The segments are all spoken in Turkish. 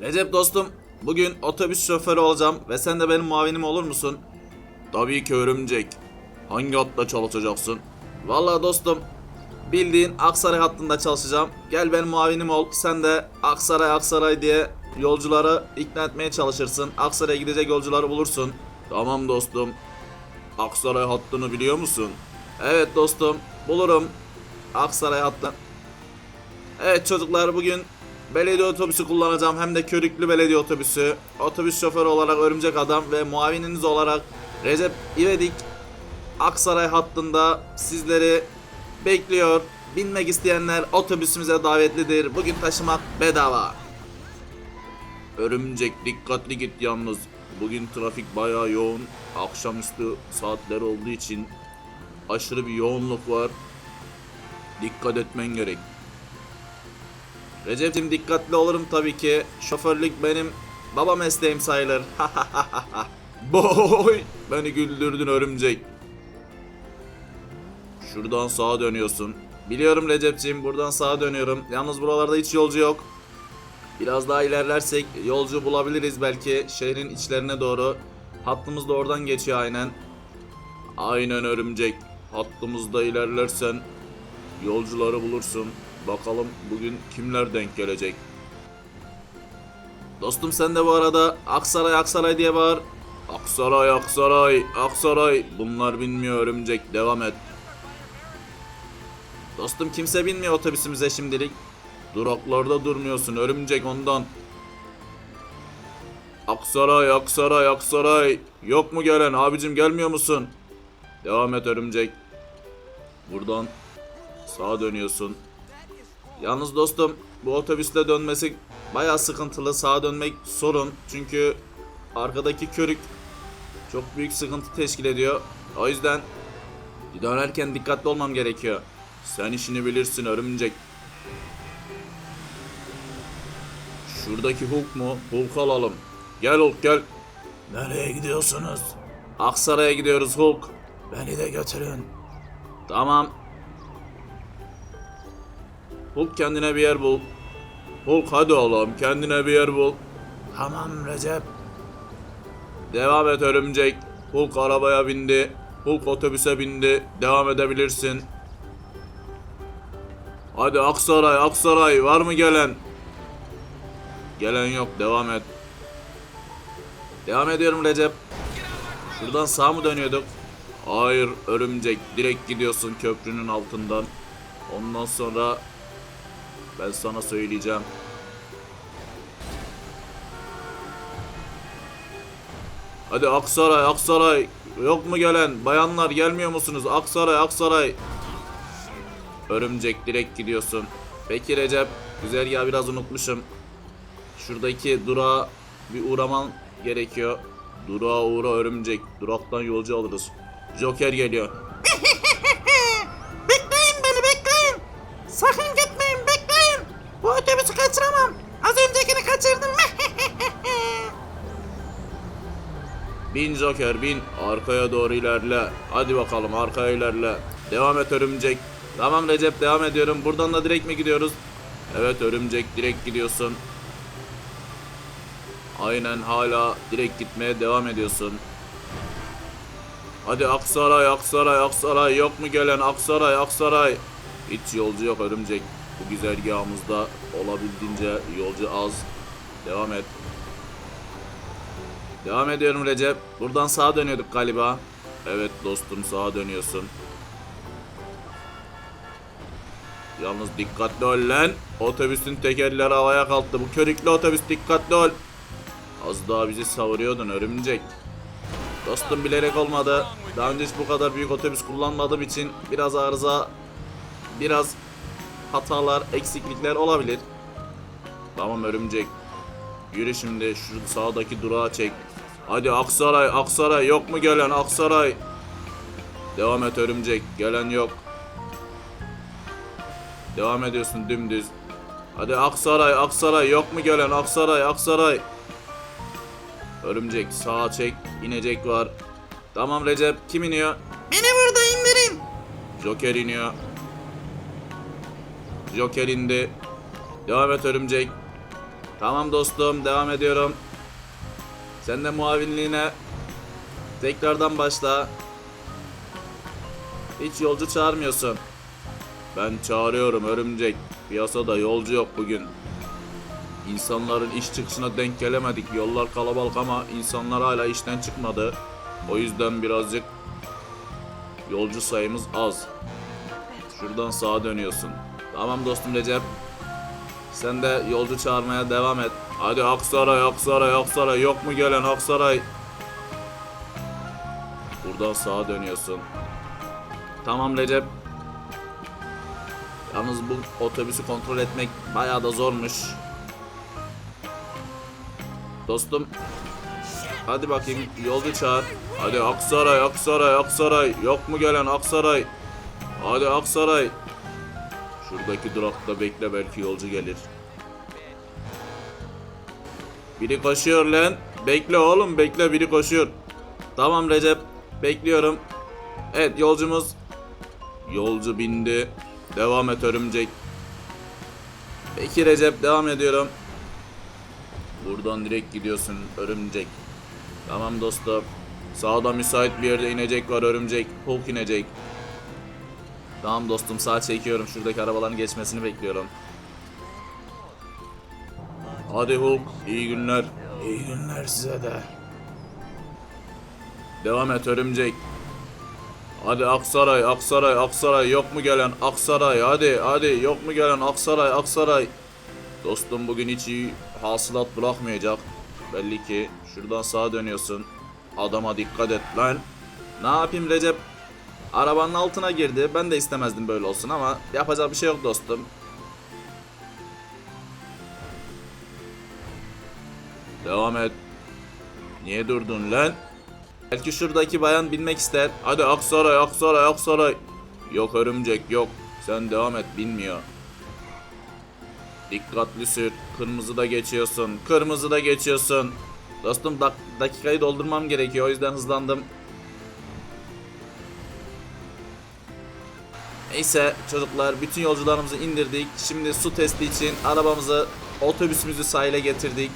Recep dostum, bugün otobüs şoförü olacağım ve sen de benim muavinim olur musun? Tabii ki örümcek. Hangi hatta çalışacaksın? Vallahi dostum, bildiğin Aksaray hattında çalışacağım. Gel benim muavinim ol. Sen de Aksaray Aksaray diye yolcuları ikna etmeye çalışırsın. Aksaray'a gidecek yolcuları bulursun. Tamam dostum. Aksaray hattını biliyor musun? Evet dostum, bulurum. Aksaray hattı. Evet çocuklar bugün belediye otobüsü kullanacağım hem de körüklü belediye otobüsü. Otobüs şoförü olarak Örümcek Adam ve muavininiz olarak Recep İvedik Aksaray hattında sizleri bekliyor. Binmek isteyenler otobüsümüze davetlidir. Bugün taşımak bedava. Örümcek dikkatli git yalnız. Bugün trafik bayağı yoğun. Akşamüstü saatler olduğu için aşırı bir yoğunluk var. Dikkat etmen gerek. Recep'cim dikkatli olurum tabii ki. Şoförlük benim baba mesleğim sayılır. Boy! Beni güldürdün örümcek. Şuradan sağa dönüyorsun. Biliyorum Recep'ciğim buradan sağa dönüyorum. Yalnız buralarda hiç yolcu yok. Biraz daha ilerlersek yolcu bulabiliriz belki şehrin içlerine doğru. Hattımız da oradan geçiyor aynen. Aynen örümcek. Hattımızda ilerlersen yolcuları bulursun. Bakalım bugün kimler denk gelecek. Dostum sen de bu arada Aksaray Aksaray diye bağır. Aksaray Aksaray Aksaray. Bunlar bilmiyor örümcek devam et. Dostum kimse binmiyor otobüsümüze şimdilik. Duraklarda durmuyorsun örümcek ondan. Aksaray Aksaray Aksaray. Yok mu gelen abicim gelmiyor musun? Devam et örümcek. Buradan sağa dönüyorsun. Yalnız dostum bu otobüsle dönmesi bayağı sıkıntılı. Sağa dönmek sorun. Çünkü arkadaki körük çok büyük sıkıntı teşkil ediyor. O yüzden dönerken dikkatli olmam gerekiyor. Sen işini bilirsin örümcek. Şuradaki Hulk mu? Hulk alalım. Gel Hulk gel. Nereye gidiyorsunuz? Aksaray'a gidiyoruz Hulk. Beni de götürün. Tamam. Hulk kendine bir yer bul. Hulk hadi oğlum kendine bir yer bul. Tamam Recep. Devam et örümcek. Hulk arabaya bindi. Hulk otobüse bindi. Devam edebilirsin. Hadi Aksaray Aksaray var mı gelen? Gelen yok devam et. Devam ediyorum Recep. Şuradan sağ mı dönüyorduk? Hayır örümcek direkt gidiyorsun köprünün altından. Ondan sonra ben sana söyleyeceğim. Hadi Aksaray, Aksaray. Yok mu gelen? Bayanlar gelmiyor musunuz? Aksaray, Aksaray. Örümcek direkt gidiyorsun. Peki Recep, güzergahı biraz unutmuşum. Şuradaki durağa bir uğraman gerekiyor. Durağa uğra örümcek. Duraktan yolcu alırız. Joker geliyor. Bin Joker bin. Arkaya doğru ilerle. Hadi bakalım arkaya ilerle. Devam et örümcek. Tamam Recep devam ediyorum. Buradan da direkt mi gidiyoruz? Evet örümcek direkt gidiyorsun. Aynen hala direkt gitmeye devam ediyorsun. Hadi Aksaray, Aksaray, Aksaray. Yok mu gelen Aksaray, Aksaray? Hiç yolcu yok örümcek. Bu güzergahımızda olabildiğince yolcu az. Devam et. Devam ediyorum Recep. Buradan sağa dönüyorduk galiba. Evet dostum sağa dönüyorsun. Yalnız dikkatli ol lan. Otobüsün tekerleri havaya kalktı. Bu körüklü otobüs dikkatli ol. Az daha bizi savuruyordun örümcek. Dostum bilerek olmadı. Daha önce hiç bu kadar büyük otobüs kullanmadığım için biraz arıza, biraz hatalar, eksiklikler olabilir. Tamam örümcek. Yürü şimdi şu sağdaki durağa çek. Hadi Aksaray, Aksaray yok mu gelen Aksaray? Devam et örümcek, gelen yok. Devam ediyorsun dümdüz. Hadi Aksaray, Aksaray yok mu gelen Aksaray, Aksaray? Örümcek sağa çek, inecek var. Tamam Recep, kim iniyor? beni burada indirin. Joker iniyor. Joker indi. Devam et örümcek. Tamam dostum devam ediyorum. Sen de muavinliğine tekrardan başla. Hiç yolcu çağırmıyorsun. Ben çağırıyorum örümcek. Piyasada yolcu yok bugün. İnsanların iş çıkışına denk gelemedik. Yollar kalabalık ama insanlar hala işten çıkmadı. O yüzden birazcık yolcu sayımız az. Şuradan sağa dönüyorsun. Tamam dostum Recep. Sen de yolcu çağırmaya devam et. Hadi Aksaray, Aksaray, Aksaray. Yok mu gelen Aksaray? Buradan sağa dönüyorsun. Tamam Recep. Yalnız bu otobüsü kontrol etmek bayağı da zormuş. Dostum. Hadi bakayım yolcu çağır. Hadi Aksaray, Aksaray, Aksaray. Yok mu gelen Aksaray? Hadi Aksaray. Şuradaki durakta bekle belki yolcu gelir. Biri koşuyor lan. Bekle oğlum bekle biri koşuyor. Tamam Recep. Bekliyorum. Evet yolcumuz. Yolcu bindi. Devam et örümcek. Peki Recep devam ediyorum. Buradan direkt gidiyorsun örümcek. Tamam dostum. Sağda müsait bir yerde inecek var örümcek. Hulk inecek. Tamam dostum sağ çekiyorum. Şuradaki arabaların geçmesini bekliyorum. Hadi Hulk. iyi günler. İyi günler size de. Devam et örümcek. Hadi Aksaray, Aksaray, Aksaray yok mu gelen Aksaray hadi hadi yok mu gelen Aksaray, Aksaray. Dostum bugün hiç iyi hasılat bırakmayacak. Belli ki şuradan sağa dönüyorsun. Adama dikkat et lan. Ne yapayım Recep? Arabanın altına girdi. Ben de istemezdim böyle olsun ama yapacak bir şey yok dostum. Devam et. Niye durdun lan? Belki şuradaki bayan binmek ister. Hadi Aksaray, Aksaray, Aksaray. Yok örümcek yok. Sen devam et bilmiyor. Dikkatli sür. Kırmızıda geçiyorsun. Kırmızıda geçiyorsun. Dostum dak- dakikayı doldurmam gerekiyor. O yüzden hızlandım. Neyse çocuklar bütün yolcularımızı indirdik. Şimdi su testi için arabamızı, otobüsümüzü sahile getirdik.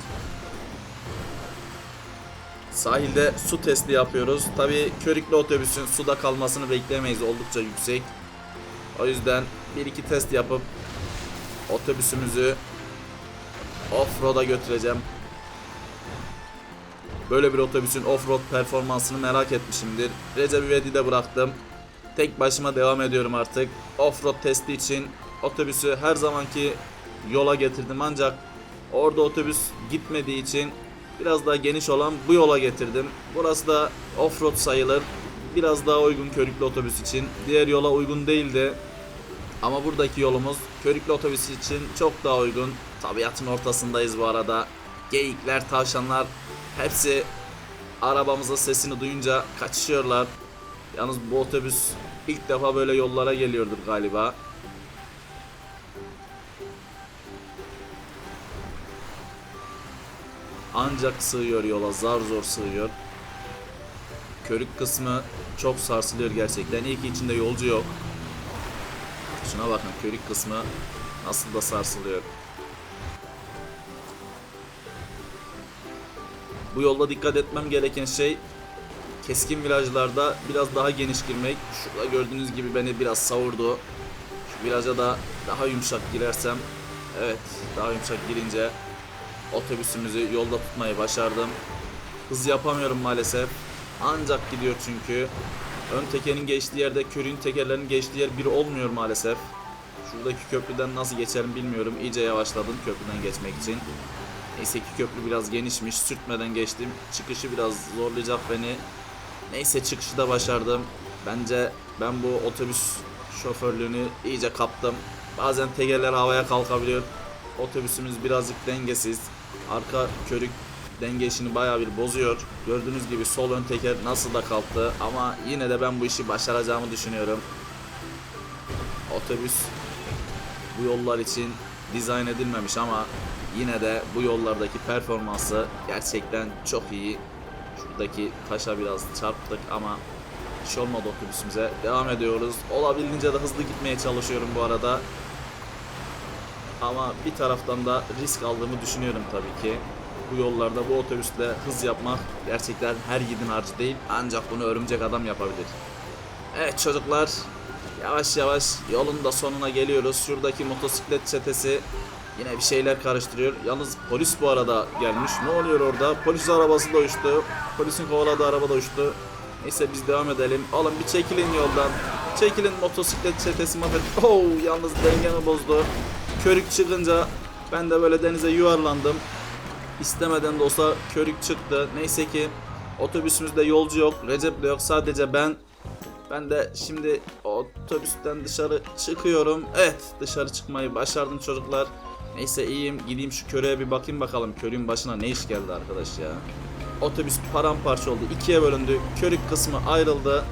Sahilde su testi yapıyoruz. Tabi körüklü otobüsün suda kalmasını beklemeyiz oldukça yüksek. O yüzden bir iki test yapıp otobüsümüzü off-road'a götüreceğim. Böyle bir otobüsün off-road performansını merak etmişimdir. Recep İvedik'e bıraktım. Tek başıma devam ediyorum artık. Off-road testi için otobüsü her zamanki yola getirdim ancak orada otobüs gitmediği için biraz daha geniş olan bu yola getirdim. Burası da off-road sayılır. Biraz daha uygun körüklü otobüs için. Diğer yola uygun değildi. Ama buradaki yolumuz körüklü otobüs için çok daha uygun. Tabiatın ortasındayız bu arada. Geyikler, tavşanlar hepsi arabamızın sesini duyunca kaçışıyorlar. Yalnız bu otobüs ilk defa böyle yollara geliyordur galiba. Ancak sığıyor yola, zar zor sığıyor. Körük kısmı çok sarsılıyor gerçekten. İyi ki içinde yolcu yok. Şuna bakın körük kısmı nasıl da sarsılıyor. Bu yolda dikkat etmem gereken şey keskin virajlarda biraz daha geniş girmek. Şurada gördüğünüz gibi beni biraz savurdu. Şu viraja da daha yumuşak girersem evet daha yumuşak girince otobüsümüzü yolda tutmayı başardım. Hız yapamıyorum maalesef. Ancak gidiyor çünkü. Ön tekerin geçtiği yerde körüğün tekerlerinin geçtiği yer bir olmuyor maalesef. Şuradaki köprüden nasıl geçerim bilmiyorum. İyice yavaşladım köprüden geçmek için. Neyse ki köprü biraz genişmiş. Sürtmeden geçtim. Çıkışı biraz zorlayacak beni. Neyse çıkışı da başardım. Bence ben bu otobüs şoförlüğünü iyice kaptım. Bazen tekerler havaya kalkabiliyor. Otobüsümüz birazcık dengesiz. Arka körük denge işini bayağı bir bozuyor. Gördüğünüz gibi sol ön teker nasıl da kalktı ama yine de ben bu işi başaracağımı düşünüyorum. Otobüs bu yollar için dizayn edilmemiş ama yine de bu yollardaki performansı gerçekten çok iyi. Şuradaki taşa biraz çarptık ama hiç olmadı otobüsümüze. Devam ediyoruz. Olabildiğince de hızlı gitmeye çalışıyorum bu arada. Ama bir taraftan da risk aldığımı düşünüyorum tabii ki. Bu yollarda bu otobüsle hız yapmak gerçekten her yiğidin harcı değil. Ancak bunu örümcek adam yapabilir. Evet çocuklar yavaş yavaş yolun da sonuna geliyoruz. Şuradaki motosiklet çetesi yine bir şeyler karıştırıyor. Yalnız polis bu arada gelmiş. Ne oluyor orada? Polis arabası da uçtu. Polisin kovaladığı araba da uçtu. Neyse biz devam edelim. Oğlum bir çekilin yoldan. Çekilin motosiklet çetesi mahvet. Oh yalnız dengemi bozdu. Körük çıkınca ben de böyle denize yuvarlandım. İstemeden de olsa körük çıktı. Neyse ki otobüsümüzde yolcu yok. Recep de yok. Sadece ben ben de şimdi otobüsten dışarı çıkıyorum. Evet dışarı çıkmayı başardım çocuklar. Neyse iyiyim. Gideyim şu köreye bir bakayım bakalım. Körün başına ne iş geldi arkadaş ya. Otobüs paramparça oldu. ikiye bölündü. Körük kısmı ayrıldı.